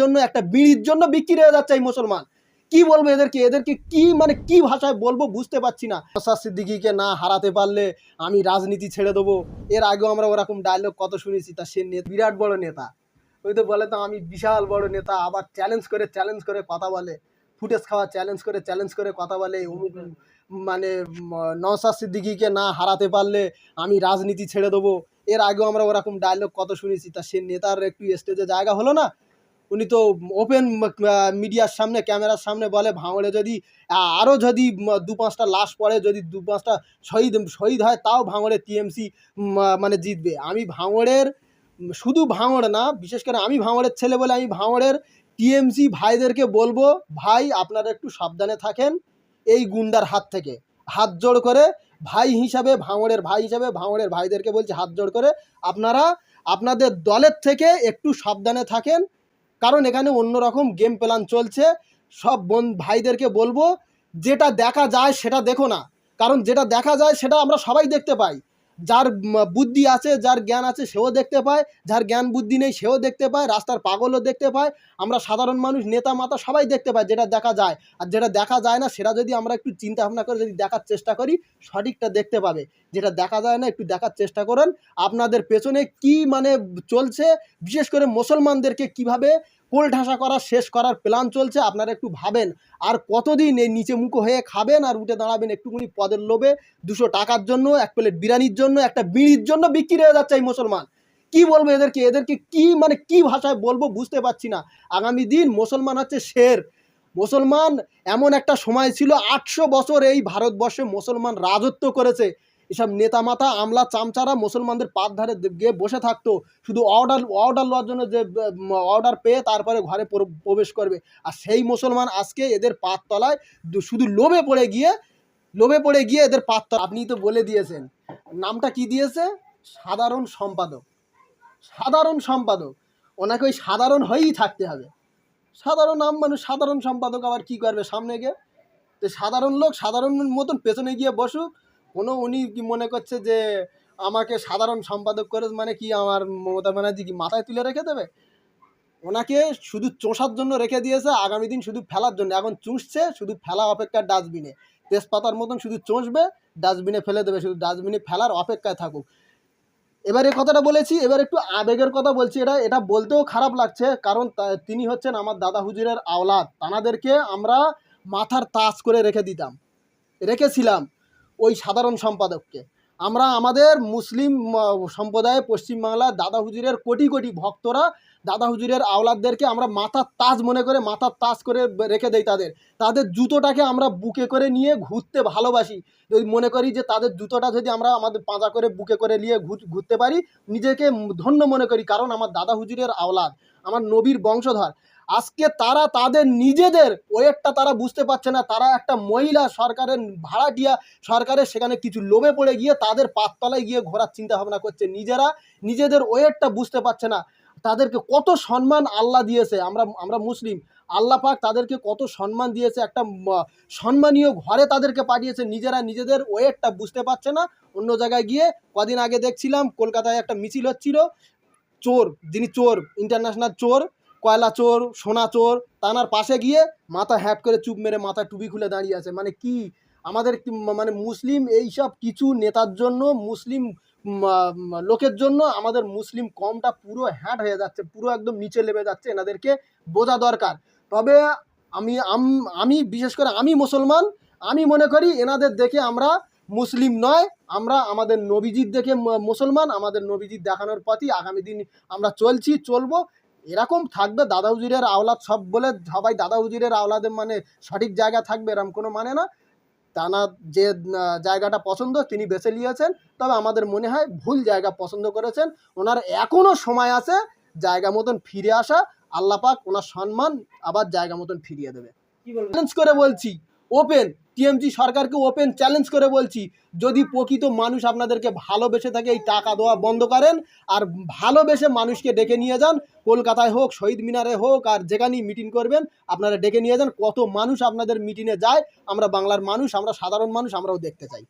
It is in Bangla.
জন্য, একটা বিড়ির জন্য বিক্রি হয়ে যাচ্ছে এই মুসলমান। কি বলব এদেরকে? এদেরকে কি মানে কি ভাষায় বলব বুঝতে পারছি না। নওশাদ সিদ্দিকিকে না হারাতে পারলে আমি রাজনীতি ছেড়ে দেবো। এর আগেও আমরা ওরকম ডায়লগ কত শুনেছি, তা সে বিরাট বড় নেতা। ওই তো বলে তো আমি বিশাল বড় নেতা, আবার চ্যালেঞ্জ করে চ্যালেঞ্জ করে কথা বলে। ফুটেজ খাওয়া চ্যালেঞ্জ করে চ্যালেঞ্জ করে কথা বলে। মানে নওশাদ সিদ্দিকিকে না হারাতে পারলে আমি রাজনীতি ছেড়ে দেবো। এর আগেও আমরা ওরকম ডায়লগ কত শুনেছি, তা সে নেতার একটু স্টেজে জায়গা হলো না? উনি তো ওপেন মিডিয়ার সামনে ক্যামেরার সামনে বলে, ভাঙড়ে যদি আরও যদি দু পাঁচটা লাশ পড়ে, যদি দু পাঁচটা শহীদ শহীদ হয়, তাও ভাঙড়ে টিএমসি মানে জিতবে। আমি ভাঙড়ের, শুধু ভাঙড় না, বিশেষ করে আমি ভাঙড়ের ছেলে বলে আমি ভাঙড়ের টিএমসি ভাইদেরকে বলব, ভাই আপনারা একটু সাবধানে থাকেন এই গুন্ডার হাত থেকে। হাত জোড় করে ভাই হিসাবে ভাঙড়ের ভাই হিসাবে ভাঙড়ের ভাইদেরকে বলছি, হাত জোড় করে আপনারা, আপনাদের দলের থেকে একটু সাবধানে থাকেন কারণ এখানে অন্যরকম গেম প্ল্যান চলছে। সব বোন, ভাইদেরকে বলব, যেটা দেখা যায় সেটা দেখো না। কারণ যেটা দেখা যায় সেটা আমরা সবাই দেখতে পাই। যার বুদ্ধি আছে, যার জ্ঞান আছে, সেও দেখতে পায়। যার জ্ঞান বুদ্ধি নেই, সেও দেখতে পায়। রাস্তার পাগলও দেখতে পায়। আমরা সাধারণ মানুষ, নেতা, মাতা সবাই দেখতে পাই যেটা দেখা যায়। আর যেটা দেখা যায় না, সেটা যদি আমরা একটু চিন্তা ভাবনা করে যদি দেখার চেষ্টা করি, সঠিকটা দেখতে পাবে। যেটা দেখা যায় না, একটু দেখার চেষ্টা করেন। আপনাদের পেছনে কি মানে চলছে? বিশেষ করে মুসলমানদেরকে কীভাবে কোল ঠাসা করা, শেষ করার প্ল্যান চলছে। আপনারা একটু ভাবেন, আর কতদিন এই নিচে মুখো হয়ে খাবেন আর উঠে দাঁড়াবেন একটুখানি পদের লোভে? দুশো টাকার জন্য, এক প্লেট বিরিয়ানির জন্য, একটা বিড়ির জন্য বিক্রি হয়ে যাচ্ছে এই মুসলমান। কি বলব এদেরকে? এদেরকে কি মানে কি ভাষায় বলব বুঝতে পারছি না। আগামী দিন মুসলমান হচ্ছে শের। মুসলমান এমন একটা সময় ছিল, আটশো বছর এই ভারতবর্ষে মুসলমান রাজত্ব করেছে। এসব নেতা মাথা আমলা, চামচারা মুসলমানদের পাত ধারে গিয়ে বসে থাকতো। শুধু অর্ডার অর্ডার লওয়ার জন্য যে অর্ডার পেয়ে তারপরে ঘরে প্রবেশ করবে। আর সেই মুসলমান আজকে এদের পাত তলায় শুধু লোভে পড়ে গিয়ে, লোভে পড়ে গিয়ে এদের পাত আপনি তো বলে দিয়েছেন। নামটা কি দিয়েছে? সাধারণ সম্পাদক। সাধারণ সম্পাদক। ওনাকে ওই সাধারণ হয়েই থাকতে হবে। সাধারণ নাম মানুষ, সাধারণ সম্পাদক আবার কি করবে সামনে গিয়ে? তো সাধারণ লোক সাধারণ মতন পেছনে গিয়ে বসুক কোনো উনি কি মনে করছে যে আমাকে সাধারণ সম্পাদক করে মানে কি আমার মমতা ব্যানার্জি কি মাথায় তুলে রেখে দেবে? ওনাকে শুধু চোষার জন্য রেখে দিয়েছে, আগামী দিন শুধু ফেলার জন্য। এখন চুষছে, শুধু ফেলা অপেক্ষার ডাস্টবিনে তেজপাতার মতন শুধু চষবে ডাস্টবিনে ফেলে দেবে। শুধু ডাস্টবিনে ফেলার অপেক্ষায় থাকুক। এবার এই কথাটা বলেছি, এবার একটু আবেগের কথা বলছি। এটা এটা বলতেও খারাপ লাগছে, কারণ তিনি হচ্ছেন আমার দাদা হুজুরের আওলাদ। তানাদেরকে আমরা মাথার তাস করে রেখে দিতাম। রেখেছিলাম। ওই সাধারণ সম্পাদককে। আমরা আমাদের মুসলিম সম্প্রদায়ে পশ্চিমবাংলার দাদা হুজুরের কোটি কোটি ভক্তরা, দাদা হুজুরের আওলাদদেরকে আমরা মাথার তাজ মনে করে মাথার তাজ করে রেখে দেই তাদের। তাদের জুতোটাকে আমরা বুকে করে নিয়ে ঘুরতে ভালোবাসি। যদি মনে করি যে তাদের জুতোটা যদি আমরা আমাদের পাঁজা করে বুকে করে নিয়ে ঘুরতে পারি, নিজেকে ধন্য মনে করি, কারণ আমার দাদা হুজুরের আওলাদ, আমার নবীর বংশধর। আজকে তারা তাদের নিজেদের ওয়েটটা তারা বুঝতে পারছে না। তারা একটা মহিলা সরকারের ভাড়াটিয়া সরকারের সেখানে কিছু লোভে পড়ে গিয়ে তাদের পাততলায় গিয়ে ঘোরার চিন্তা ভাবনা করছে। নিজেরা নিজেদের ওয়েটটা বুঝতে পারছে না। তাদেরকে কত সম্মান আল্লাহ দিয়েছে। আমরা আমরা মুসলিম। আল্লাহ পাক তাদেরকে কত সম্মান দিয়েছে। একটা সম্মানীয় ঘরে তাদেরকে পাঠিয়েছে। নিজেরা নিজেদের ওয়েটটা বুঝতে পারছে না। অন্য জায়গায় গিয়ে কদিন আগে দেখছিলাম, কলকাতায় একটা মিছিল হচ্ছিল। চোর, যিনি চোর ইন্টারন্যাশনাল চোর কয়লা চোর, সোনা চোর তানার পাশে গিয়ে মাথা হ্যাট করে চুপ মেরে মাথা টুপি খুলে দাঁড়িয়ে আছে। মানে কি? আমাদের মানে মুসলিম এইসব কিছু নেতার জন্য, মুসলিম লোকের জন্য আমাদের মুসলিম কমটা পুরো হ্যাট হয়ে যাচ্ছে, পুরো একদম নিচে লেবে যাচ্ছে, এনাদেরকে বোঝা দরকার। তবে আমি আমি বিশেষ করে আমি মুসলমান, আমি মনে করি এনাদের দেখে আমরা মুসলিম নয়, আমরা আমাদের নবীজির দেখে মুসলমান, আমাদের নবীজির দেখানোর পথই আগামী দিন আমরা চলছি, চলবো। এরকম থাকবে দাদা হুজুরের আওলাদ সব বলে সবাই দাদা হুজুরের আওলাদের মানে সঠিক জায়গা থাকবে এরকম কোনো মানে না। তানা যে জায়গাটা পছন্দ তিনি বেছে নিয়েছেন তবে আমাদের মনে হয় ভুল জায়গা পছন্দ করেছেন। ওনার এখনও সময় আছে জায়গা মতন ফিরে আসা আল্লাহ পাক ওনার সম্মান আবার জায়গা মতন ফিরিয়ে দেবে। কি বলবেন? চ্যালেঞ্জ করে বলছি ওপেন টিএমজি সরকারকে ওপেন চ্যালেঞ্জ করে বলছি, যদি প্রকৃত মানুষ আপনাদেরকে ভালোবেসে থাকে, এই টাকা দেওয়া বন্ধ করেন আর ভালোবেসে মানুষকে ডেকে নিয়ে যান, কলকাতায় হোক, শহীদ মিনারে হোক, আর যেখানেই মিটিং করবেন, আপনারা ডেকে নিয়ে যান, কত মানুষ আপনাদের মিটিংয়ে যায়, আমরা বাংলার মানুষ, আমরা সাধারণ মানুষ, আমরাও দেখতে চাই।